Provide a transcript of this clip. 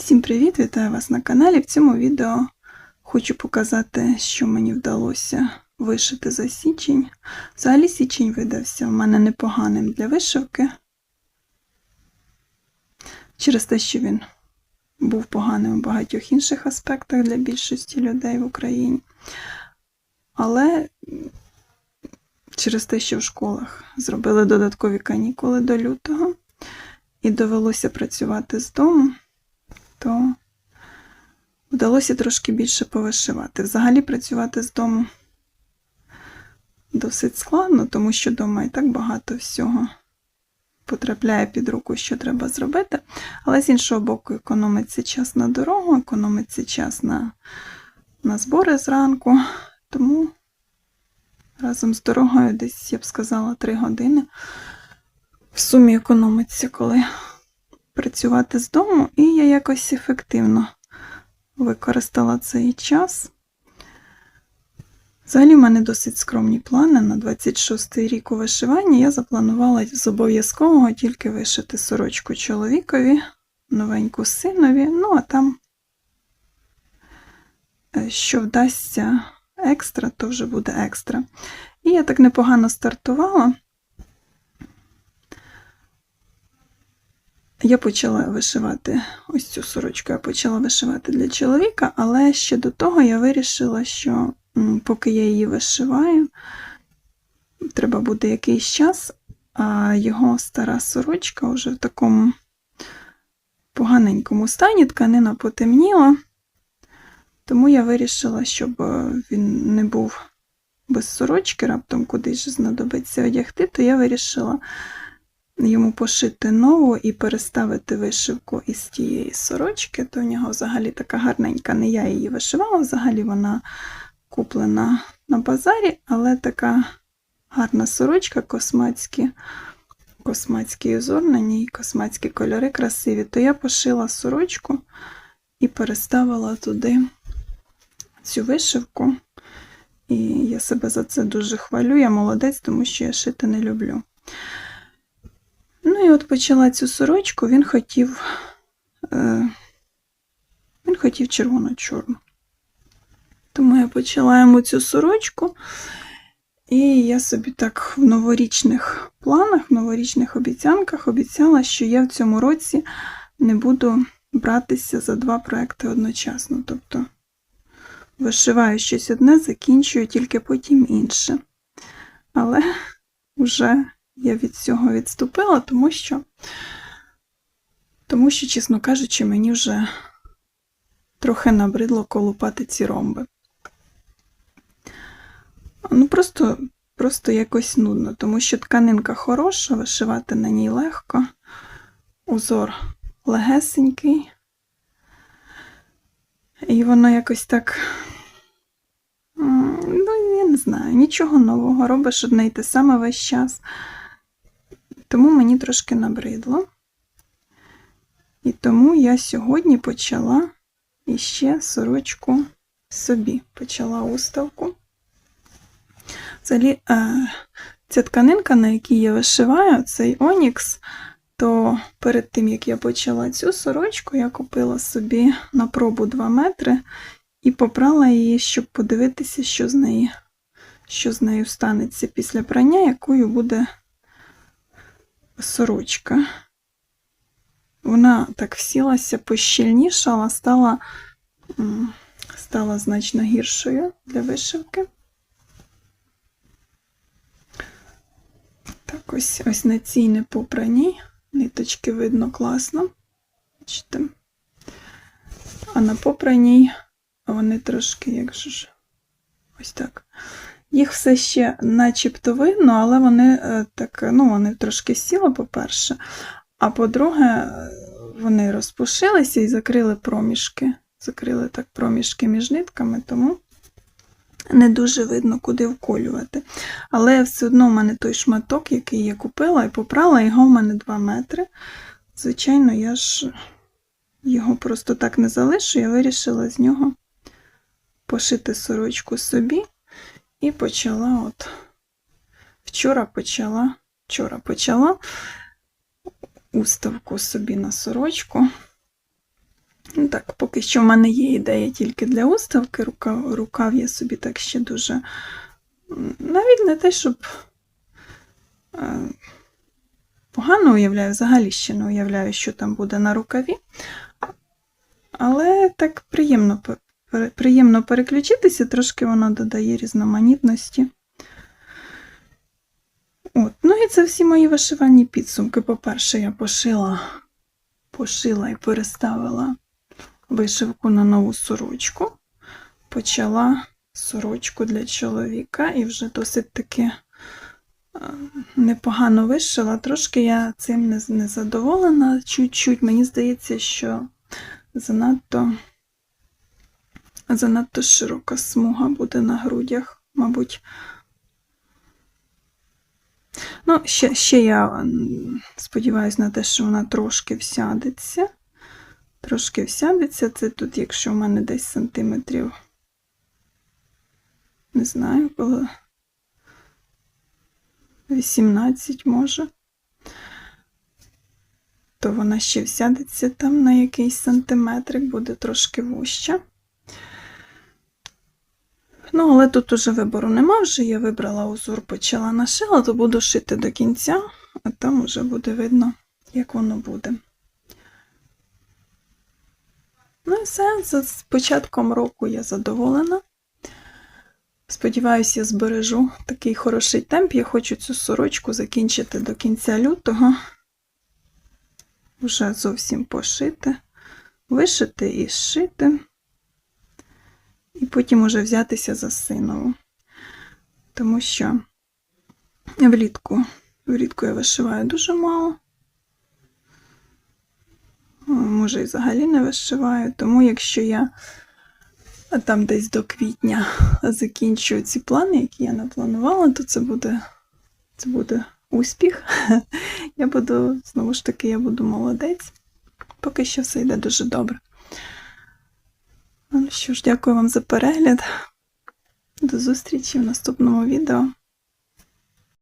Всім привіт! Вітаю вас на каналі. В цьому відео хочу показати, що мені вдалося вишити за січень. Взагалі січень видався в мене непоганим для вишивки. Через те, що він був поганим у багатьох інших аспектах для більшості людей в Україні. Але через те, що в школах зробили додаткові канікули до лютого і довелося працювати з дому то вдалося трошки більше повишивати. Взагалі працювати з дому досить складно, тому що вдома і так багато всього потрапляє під руку, що треба зробити. Але з іншого боку, економиться час на дорогу, економиться час на, на збори зранку. Тому разом з дорогою десь, я б сказала, 3 години в сумі економиться, коли працювати з дому, і я якось ефективно використала цей час. Взагалі, в мене досить скромні плани на 26-й рік у вишиванні. Я запланувала з обов'язкового тільки вишити сорочку чоловікові, новеньку синові, ну а там, е, що вдасться екстра, то вже буде екстра. І я так непогано стартувала. Я почала вишивати ось цю сорочку, я почала вишивати для чоловіка, але ще до того я вирішила, що поки я її вишиваю, треба буде якийсь час, а його стара сорочка вже в такому поганенькому стані, тканина потемніла, тому я вирішила, щоб він не був без сорочки, раптом кудись знадобиться одягти, то я вирішила йому пошити нову і переставити вишивку із тієї сорочки, то в нього взагалі така гарненька, не я її вишивала, взагалі вона куплена на базарі, але така гарна сорочка, космацькі, космацький узор на ній, космацькі кольори красиві, то я пошила сорочку і переставила туди цю вишивку. І я себе за це дуже хвалю, я молодець, тому що я шити не люблю. Ну і от почала цю сорочку, він хотів е, він хотів червоно-чорну. Тому я почала йому цю сорочку, і я собі так в новорічних планах, в новорічних обіцянках обіцяла, що я в цьому році не буду братися за два проекти одночасно. Тобто вишиваю щось одне, закінчую тільки потім інше. Але вже я від цього відступила, тому що, тому що, чесно кажучи, мені вже трохи набридло колупати ці ромби. Ну, просто, просто якось нудно, тому що тканинка хороша, вишивати на ній легко, узор легесенький. І воно якось так, ну, я не знаю, нічого нового. Робиш одне й те саме весь час. Тому мені трошки набридло. І тому я сьогодні почала іще сорочку собі. Почала уставку. Взагалі, е, ця тканинка, на якій я вишиваю, цей Онікс, то перед тим, як я почала цю сорочку, я купила собі на пробу 2 метри і попрала її, щоб подивитися, що з неї, що з нею станеться після прання, якою буде сорочка. Вона так всілася, пощільнішала, стала, стала значно гіршою для вишивки. Так, ось ось на цій непопраній. Ниточки видно класно. Бачите? А на попраній вони трошки, як же ж, ось так. Їх все ще начебто видно, але вони е, так, ну, вони трошки сіли, по-перше. А по-друге, вони розпушилися і закрили проміжки. Закрили так проміжки між нитками, тому не дуже видно, куди вколювати. Але все одно в мене той шматок, який я купила і попрала, його в мене 2 метри. Звичайно, я ж його просто так не залишу, я вирішила з нього пошити сорочку собі. І почала от вчора почала, вчора почала уставку собі на сорочку. Ну так, поки що в мене є ідея тільки для уставки. Рукав, рукав я собі так ще дуже. Навіть не те, щоб е, погано уявляю, взагалі ще не уявляю, що там буде на рукаві. Але так приємно, приємно переключитися, трошки воно додає різноманітності. От. Ну і це всі мої вишивальні підсумки. По-перше, я пошила, пошила і переставила вишивку на нову сорочку. Почала сорочку для чоловіка і вже досить таки е, непогано вишила. Трошки я цим не задоволена. Чуть-чуть мені здається, що занадто, занадто широка смуга буде на грудях, мабуть. Ну, ще, ще я сподіваюся на те, що вона трошки всядеться. Трошки всядеться. Це тут, якщо в мене десь сантиметрів, не знаю, коло 18 може, то вона ще всядеться там на якийсь сантиметрик, буде трошки вуща. Ну, але тут уже вибору нема, вже я вибрала узор, почала нашила, то буду шити до кінця, а там уже буде видно, як воно буде. Ну і все, з початком року я задоволена. Сподіваюся, я збережу такий хороший темп. Я хочу цю сорочку закінчити до кінця лютого. Вже зовсім пошити, вишити і зшити. І потім уже взятися за синову. Тому що влітку, влітку я вишиваю дуже мало. Може, і взагалі не вишиваю. Тому якщо я там десь до квітня закінчу ці плани, які я напланувала, то це буде, це буде успіх. Я буду, знову ж таки, я буду молодець. Поки що все йде дуже добре. Що ж, дякую вам за перегляд. До зустрічі в наступному відео.